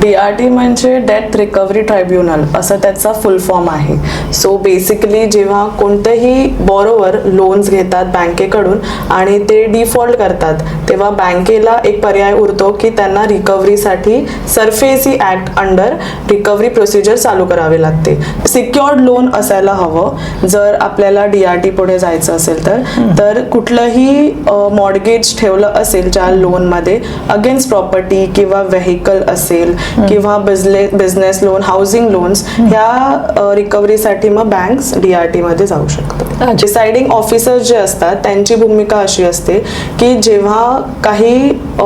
D R T म्हणजे debt recovery tribunal असं त्याचा फुल फॉर्म आहे. सो बेसिकली जेव्हा कोणतेही बॉरोवर लोन्स घेतात बँकेकडून आणि ते डिफॉल्ट करतात तेव्हा बँकेला एक पर्याय उरतो की त्यांना रिकव्हरीसाठी SARFAESI act under recovery procedure चालू करावी लागते. सिक्युअर्ड लोन असायला हवं. जर आपल्याला डी आर टी पुढे जायचं असेल तर तर कुठलंही मॉडगेज ठेवलं असेल ज्या लोनमध्ये अगेन्स्ट प्रॉपर्टी किंवा व्हेकल असेल किंवा बिझने बिझनेस लोन हाऊसिंग लोन्स ह्या रिकव्हरीसाठी मग बँक्स डी आर टीमध्ये जाऊ शकतात. डिसाइडिंग ऑफिसर्स जे असतात त्यांची भूमिका अशी असते की जेव्हा काही अ,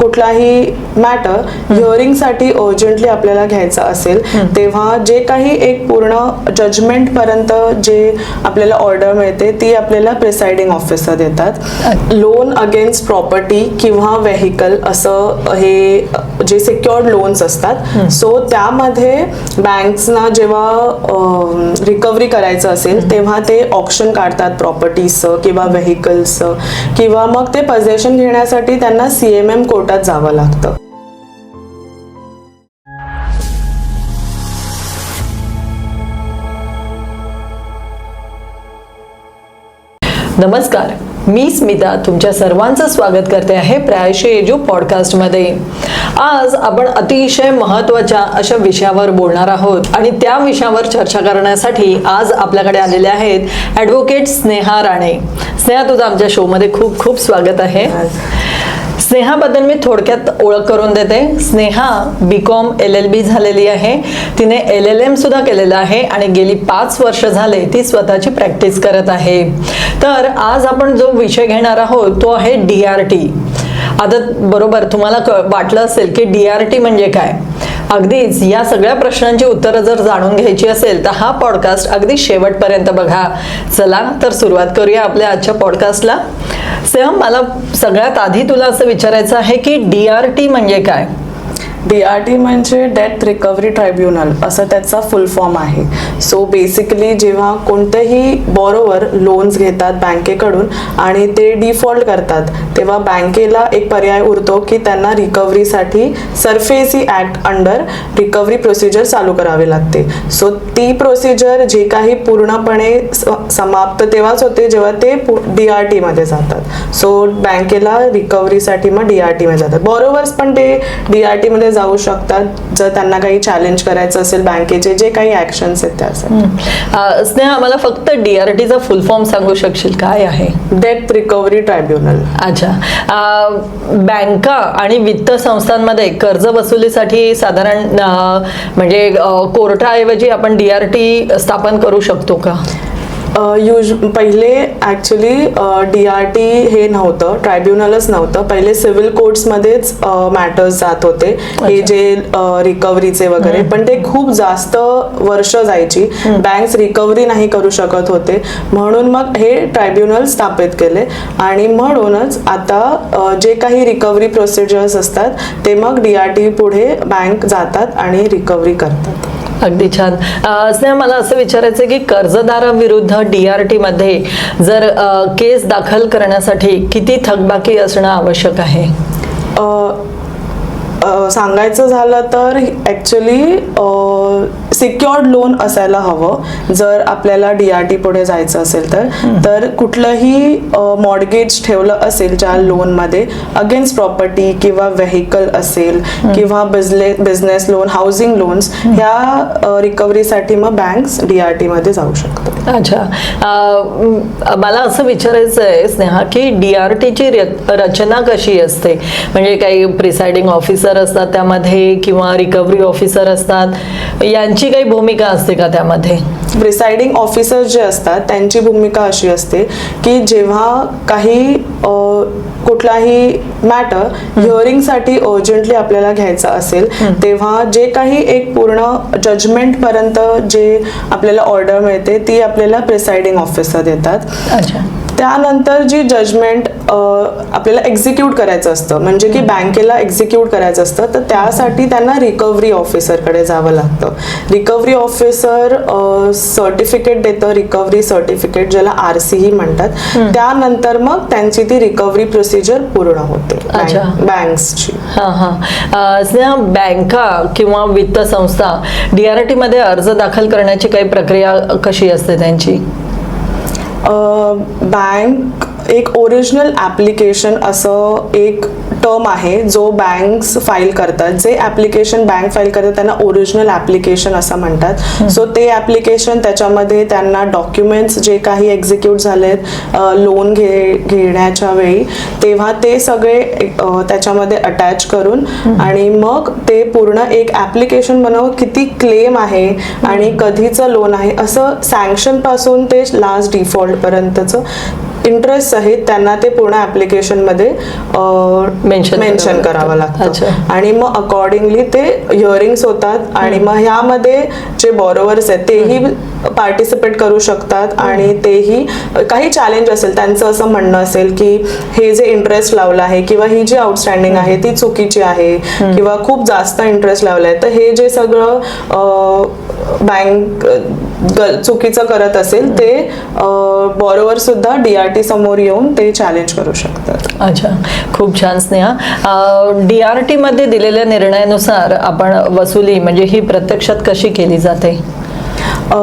कुठलाही मॅटर हिअरिंगसाठी अर्जंटली आपल्याला घ्यायचा असेल तेव्हा जे काही एक पूर्ण जजमेंट पर्यंत जे आपल्याला ऑर्डर मिळते ती आपल्याला प्रिसाइडिंग ऑफिसर देतात. लोन अगेन्स्ट प्रॉपर्टी किंवा व्हेकल असं हे जे सिक्युअर्ड लोन्स असतात सो त्यामध्ये बँक्सना जेव्हा रिकव्हरी करायचं असेल तेव्हा ते ऑप्शन काढतात प्रॉपर्टीजचं किंवा व्हेकल्सचं किंवा मग ते पजेशन घेण्यासाठी त्यांना सी एम एम कोर्टात जावं लागतं. नमस्कार मी स्मिता तुमच्या सर्वांचं स्वागत करते आहे प्रायशी एजू पॉडकास्टमध्ये. आज आपण अतिशय महत्त्वाच्या अशा विषयावर बोलणार आहोत आणि त्या विषयावर चर्चा करण्यासाठी आज आपल्याकडे आलेले आहेत ॲडव्होकेट स्नेहा राणे. स्नेहा तुझं आमच्या शोमध्ये खूप खूप स्वागत आहे. स्नेहाबद्दल मी थोडक्यात ओळख करून देते. Sneha B com L L B झालेली आहे. तिने एल एल एम सुद्धा केलेलं आहे आणि गेली पाच वर्ष झाले ती स्वतःची प्रॅक्टिस करत आहे. तर आज आपण जो विषय घेणार आहोत तो आहे डी आर टी आता बरोबर तुम्हाला क- वाटलं असेल की डी आर टी म्हणजे काय? अगदीच या सगळ्या प्रश्नांची उत्तरं जर जाणून घ्यायची असेल तर हा पॉडकास्ट अगदी शेवटपर्यंत बघा. चला तर सुरुवात करूया आपल्या आजच्या पॉडकास्टला सेहम मला सगळ्यात आधी तुला असं विचारायचं आहे की डी आर टी म्हणजे काय? डी आर टी म्हणजे डेथ रिकव्हरी ट्रायब्युनल असं त्याचा फुल फॉर्म आहे. सो बेसिकली जेव्हा कोणतेही बॉरोवर लोन्स घेतात बँकेकडून आणि ते डिफॉल्ट करतात तेव्हा बँकेला एक पर्याय उरतो की त्यांना रिकव्हरीसाठी SARFAESI act under recovery procedure चालू करावी लागते. सो ती प्रोसिजर जे काही पूर्णपणे स- समाप्त तेव्हाच होते जेव्हा ते डी आर टीमध्ये जातात. सो बँकेला रिकव्हरीसाठी मग डी आर टीमध्ये जातात. बॉरोवर्स पण ते डी आर टीमध्ये जाऊ शकतात. जर त्यांना काही चॅलेंज करायचं असेल बँकेचे जे काही ॲक्शन्स आहेत त्यासाठी स्नेहा मला फक्त डी आर टीचा फुल फॉर्म सांगू शकशील? काय आहे? डेथ रिकव्हरी ट्रायब्युनल अच्छा. बँका आणि वित्त संस्थांमध्ये कर्ज वसुलीसाठी साधारण म्हणजे कोर्टाऐवजी आपण डी आर टी स्थापन करू शकतो का? युज पहिले ॲक्च्युली डी आर टी हे नव्हतं ट्रायब्युनलच नव्हतं. पहिले सिव्हिल कोर्ट्समध्येच मॅटर्स जात होते. हे जे रिकव्हरीचे वगैरे. पण ते खूप जास्त वर्ष जायची. बँक्स रिकव्हरी नाही करू शकत होते. म्हणून मग हे ट्रायब्युनल स्थापित केले. आणि म्हणूनच आता जे काही रिकव्हरी प्रोसिजर्स असतात ते मग डी आर टी पुढे बँक जातात आणि रिकव्हरी करतात. अगदी छान. स्नेहा मला असं विचारायचं आहे की कर्जदाराविरुद्ध डी आर टी मध्ये जर केस दाखल करण्यासाठी किती थकबाकी असणं आवश्यक आहे? सांगायचं झालं तर ॲक्च्युली सिक्युअर्ड लोन असायला हवं. जर आपल्याला डी आर टी पुढे जायचं असेल तर. तर कुठलंही मॉडगेज ठेवलं असेल ज्या लोनमध्ये अगेन्स्ट प्रॉपर्टी किंवा व्हेकल असेल किंवा बिझने बिझनेस लोन हाऊसिंग लोन्स ह्या रिकव्हरीसाठी मग बँक्स डी आर टीमध्ये जाऊ शकतात. अच्छा. मला असं विचारायचं आहे स्नेहा की डी आर टीची रचना कशी असते? म्हणजे काही प्रिसाइडिंग ऑफिसर असतात त्यामध्ये किंवा रिकव्हरी ऑफिसर असतात. यांची काही भूमिका असते का त्यामध्ये? प्रिसाइडिंग ऑफिसर जे असतात त्यांची भूमिका अशी असते की जेव्हा काही कुठलाही मॅटर हिअरिंगसाठी अर्जंटली आपल्याला घ्यायचा असेल तेव्हा जे काही एक पूर्ण जजमेंट पर्यंत जे आपल्याला ऑर्डर मिळते ती आपल्याला प्रिसाइडिंग ऑफिसर देतात. अच्छा. त्यानंतर जी जजमेंट आपल्याला एक्झिक्यूट करायचं असतं म्हणजे की बँकेला एक्झिक्यूट करायचं असतं तर त्यासाठी त्यांना रिकव्हरी ऑफिसरकडे जावं लागतं. रिकव्हरी ऑफिसर सर्टिफिकेट देतं रिकव्हरी सर्टिफिकेट ज्याला आर ही म्हणतात. त्यानंतर मग त्यांची ती रिकव्हरी प्रोसिजर पूर्ण होते. अच्छा. बँक्सची हा हा. स्नेहा बँका किंवा वित्त संस्था डीआरटी मध्ये अर्ज दाखल करण्याची काही प्रक्रिया कशी असते त्यांची? बँक एक ओरिजिनल ॲप्लिकेशन असं एक टर्म आहे जो बँक्स फाईल करतात. जे ॲप्लिकेशन बँक फाईल करतात त्यांना ओरिजिनल ॲप्लिकेशन असं म्हणतात. सो ते ॲप्लिकेशन त्याच्यामध्ये त्यांना डॉक्युमेंट्स जे काही एक्झिक्यूट झालेत लोन घे घेण्याच्या वेळी तेव्हा ते सगळे त्याच्यामध्ये अटॅच करून आणि मग ते पूर्ण एक ॲप्लिकेशन बनव किती क्लेम आहे आणि कधीचं लोन आहे असं सँक्शनपासून ते लास्ट डिफॉल्ट पर्यंतचं इंटरेस्ट सहित त्यांना ते पूर्ण ऍप्लिकेशनमध्ये Mention मेन्शन करावं लागतं. आणि मग अकॉर्डिंगली ते हिअरिंग्स होतात. आणि मग ह्यामध्ये जे बॉरोवर्स आहेत तेही पार्टिसिपेट करू शकतात आणि तेही काही चॅलेंज असेल त्यांचं असं म्हणणं असेल की हे जे इंटरेस्ट लावलं आहे किंवा ही जी आउटस्टँडिंग आहे ती चुकीची आहे किंवा खूप जास्त इंटरेस्ट लावलाय तर हे जे सगळं बँक चुकीचं करत असेल ते बॉरोवर सुद्धा डीआरटी समोर येऊन ते चॅलेंज करू शकतात. अच्छा खूप छान स्नेहा. डी आर टी मध्ये दिलेल्या निर्णयानुसार आपण वसुली म्हणजे ही प्रत्यक्षात कशी केली जाते? अ,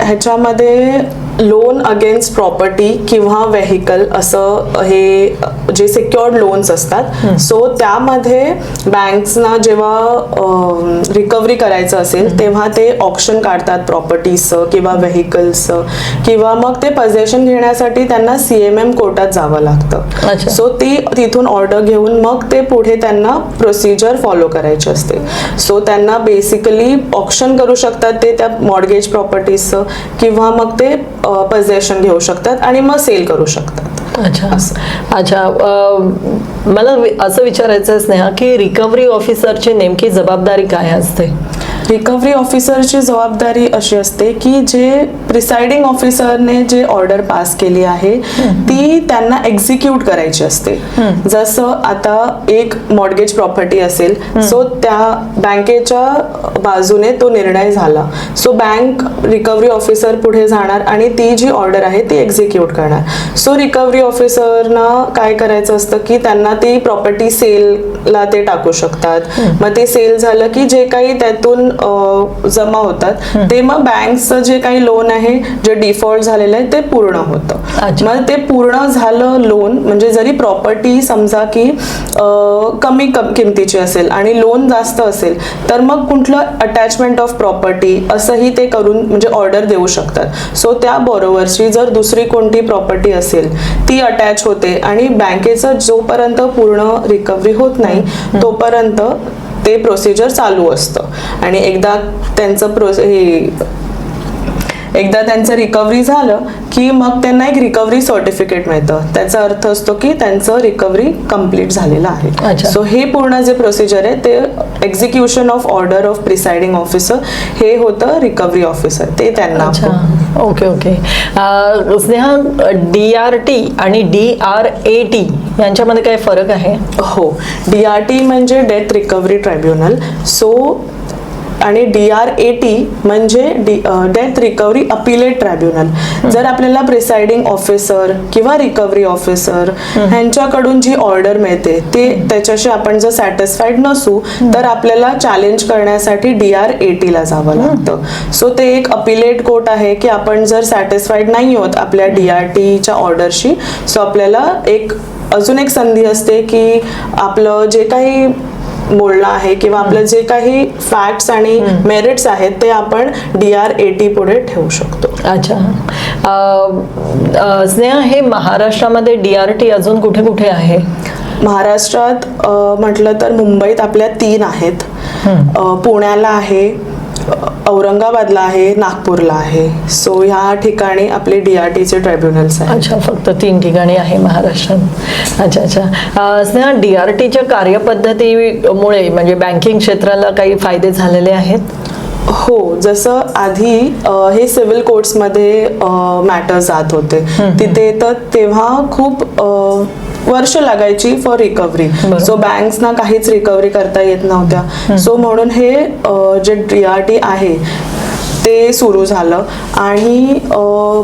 ह्याच्यामध्ये लोन अगेन्स्ट प्रॉपर्टी किंवा व्हेकल असं हे जे सिक्युअर्ड लोन्स असतात. सो त्यामध्ये बँक्सना जेव्हा रिकव्हरी करायचं असेल तेव्हा ते ऑप्शन काढतात प्रॉपर्टीजचं किंवा व्हेकल्सचं किंवा मग ते पजेशन घेण्यासाठी त्यांना सी एम एम कोर्टात जावं लागतं. सो ती तिथून ऑर्डर घेऊन मग ते पुढे त्यांना प्रोसिजर फॉलो करायची असते. सो त्यांना बेसिकली ऑप्शन करू शकतात ते त्या मॉडगेज प्रॉपर्टीजचं किंवा मग ते पजेशन घेऊ शकतात आणि मग सेल करू शकतात. अच्छा. अच्छा मला असं विचारायचं आहे स्नेहा की रिकव्हरी ऑफिसरची नेमकी जबाबदारी काय असते? रिकव्हरी ऑफिसरची जबाबदारी अशी असते की जे प्रिसाइडिंग ऑफिसरने जे ऑर्डर पास केली आहे ती त्यांना एक्झिक्यूट करायची असते. जसं आता एक मॉडगेज प्रॉपर्टी असेल सो त्या बँकेच्या बाजूने तो निर्णय झाला. सो बँक रिकव्हरी ऑफिसर पुढे जाणार आणि ती जी ऑर्डर आहे ती एक्झिक्यूट करणार. सो रिकव्हरी ऑफिसरना काय करायचं असतं की त्यांना ती प्रॉपर्टी सेलला ते टाकू शकतात. मग ते सेल झालं की जे काही त्यातून जमा होतात. ते मग बँकचं जे काही लोन आहे जे डिफॉल्ट झालेलं आहे ते पूर्ण होतं. मग ते पूर्ण झालं लोन म्हणजे जरी प्रॉपर्टी समजा की कम किमतीची असेल आणि लोन जास्त असेल तर मग कुठलं अटॅचमेंट ऑफ प्रॉपर्टी असंही ते करून म्हणजे ऑर्डर देऊ शकतात. सो त्या बरोबरची जर दुसरी कोणती प्रॉपर्टी असेल ती अटॅच होते आणि बँकेचं जोपर्यंत पूर्ण रिकव्हरी होत नाही तोपर्यंत ते प्रोसिजर चालू असतं. आणि एकदा त्यांचं प्रोस हे एकदा त्यांचं रिकव्हरी झालं की मग त्यांना एक रिकव्हरी सर्टिफिकेट मिळतं. त्याचा अर्थ असतो की त्यांचं रिकव्हरी कंप्लीट झालेलं. आहे. सो हे पूर्ण जे प्रोसिजर आहे ते execution of order of presiding officer हे होतं रिकव्हरी ऑफिसर ते त्यांना okay okay Sneha D R T आणि डी आर ए टी यांच्यामध्ये काय फरक आहे? हो. डी आर टी म्हणजे डेथ रिकव्हरी ट्रायब्युनल सो आणि डी आर ए टी म्हणजे डेथ रिकव्हरी अपिलेट ट्रायब्युनल जर आपल्याला प्रिसाइडिंग ऑफिसर किंवा रिकव्हरी ऑफिसर ह्यांच्याकडून जी ऑर्डर मिळते ते त्याच्याशी आपण जर सॅटिस्फाईड नसू तर आपल्याला चॅलेंज करण्यासाठी डी आर ए टीला जावं लागतं. सो ते एक अपिलेट कोर्ट आहे की आपण जर सॅटिस्फाईड नाही होत आपल्या डी आर टीच्या ऑर्डरशी सो आपल्याला एक अजून एक संधी असते की आपलं जे काही बोलणं आहे किंवा आपलं जे काही फॅक्ट्स आणि मेरिट्स आहेत ते आपण डी आर ए टी पुढे ठेवू शकतो. अच्छा. स्नेहा हे महाराष्ट्रामध्ये डी आर टी अजून कुठे कुठे आहे? महाराष्ट्रात म्हटलं तर मुंबईत आपल्या तीन आहेत. पुण्याला आहे औरंगाबादला आहे नागपूरला आहे. सो ह्या ठिकाणी आपले डी आर टीचे ट्रायब्युनल्स आहेत. अच्छा फक्त तीन ठिकाणी आहे महाराष्ट्रात अच्छा अच्छा. स्नेहा डी आर टीच्या कार्यपद्धतीमुळे म्हणजे बँकिंग क्षेत्राला काही फायदे झालेले आहेत? हो जसं आधी हे सिव्हिल कोर्ट्समध्ये मॅटर जात होते. तिथे तर तेव्हा खूप वर्ष लागायची फॉर रिकव्हरी. सो बँक्सना काहीच रिकव्हरी करता येत नव्हत्या. सो म्हणून हे जे डी आर टी आहे ते सुरू झालं. आणि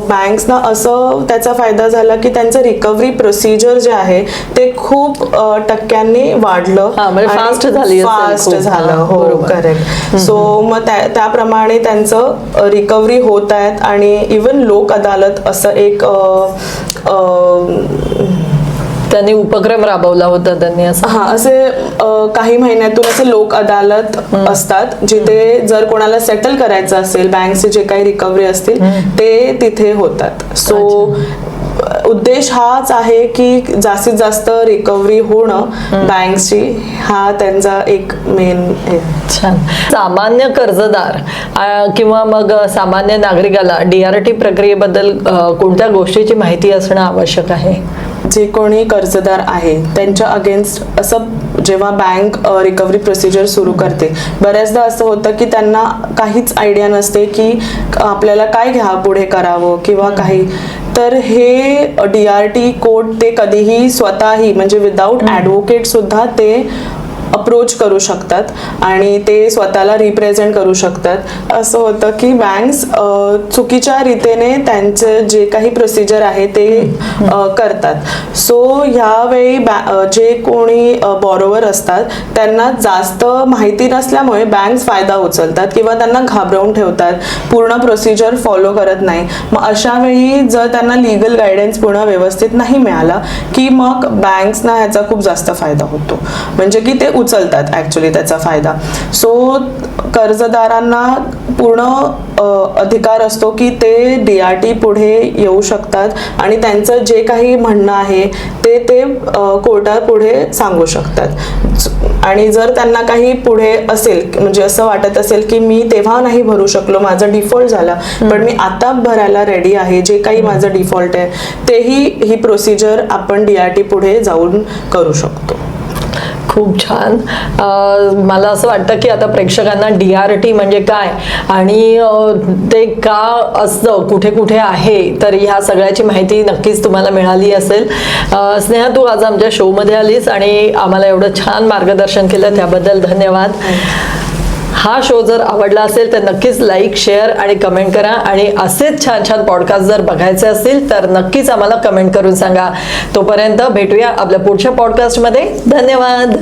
बँक्सना असं त्याचा फायदा झाला की त्यांचं रिकव्हरी प्रोसिजर जे आहे ते खूप टक्क्यांनी वाढलं. हा, म्हणजे झाली फास्ट. झालं. हा. करेक्ट सो मग त्या- त्याप्रमाणे त्यांचं रिकव्हरी होत आहेत. आणि इवन लोक अदालत असं एक त्यांनी उपक्रम राबवला होता त्यांनी असं. हा असे काही महिन्यातून असे लोक अदालत असतात जिथे जर कोणाला सेटल करायचं असेल बँकचे जे काही रिकव्हरी असतील ते तिथे होतात. सो उद्देश हाच आहे की जास्तीत जास्त रिकव्हरी होणं बँक्सची हा त्यांचा एक मेन छान. सामान्य कर्जदार किंवा मग सामान्य नागरिकाला डीआरटी प्रक्रियेबद्दल कोणत्या गोष्टीची माहिती असणं आवश्यक आहे? जे कोणी कर्जदार आहे त्यांच्या अगेन्स्ट असं जेव्हा बँक रिकव्हरी प्रोसिजर सुरू करते. बऱ्याचदा असं होतं की त्यांना काहीच आयडिया नसते की आपल्याला काय घ्या पुढे करावं किंवा काही. तर हे डी आर टी कोर्ट ते कधीही स्वतःही म्हणजे विदाऊट ॲडव्होकेट सुद्धा ते अप्रोच करू शकतात आणि ते स्वतःला रिप्रेझेंट करू शकतात. असं होतं की बँक्स चुकीच्या रीतीने त्यांचं जे काही प्रोसिजर आहे ते करतात. सो ह्यावेळी जे कोणी बॉरोवर असतात त्यांना जास्त माहिती नसल्यामुळे बँक्स फायदा उचलतात किंवा त्यांना घाबरवून ठेवतात. पूर्ण प्रोसिजर फॉलो करत नाही. मग अशा वेळी जर त्यांना लिगल गायडन्स पूर्ण व्यवस्थित नाही मिळाला की मग बँक्सना ह्याचा खूप जास्त फायदा होतो. म्हणजे की ते उचलतात ॲक्च्युली त्याचा फायदा. सो कर्जदारांना पूर्ण अधिकार असतो की ते डी आर टी पुढे येऊ शकतात आणि त्यांचं जे काही म्हणणं आहे ते ते कोर्टापुढे सांगू शकतात. आणि जर त्यांना काही पुढे असेल म्हणजे असं वाटत असेल की मी तेव्हा नाही भरू शकलो माझा डिफॉल्ट झाला पण मी आता भरायला रेडी आहे जे काही माझं डिफॉल्ट आहे तेही ही प्रोसिजर आपण डी आर टी पुढे जाऊन करू शकतो. खूप छान. मला असं वाटतं की आता प्रेक्षकांना डी आर टी म्हणजे काय? आणि ते का असतं? कुठे कुठे आहे? तर ह्या सगळ्याची माहिती नक्कीच तुम्हाला मिळाली असेल. स्नेहा तू आज आमच्या शोमध्ये आलीस आणि आम्हाला एवढं छान मार्गदर्शन केलं. त्याबद्दल धन्यवाद. हा शो जर आवडला असेल तर नक्कीच लाईक शेअर आणि कमेंट करा. आणि असेच छान छान पॉडकास्ट जर बघायचे असतील तर नक्कीच आम्हाला कमेंट करून सांगा. तोपर्यंत भेटूया आपल्या पुढच्या पॉडकास्टमध्ये धन्यवाद!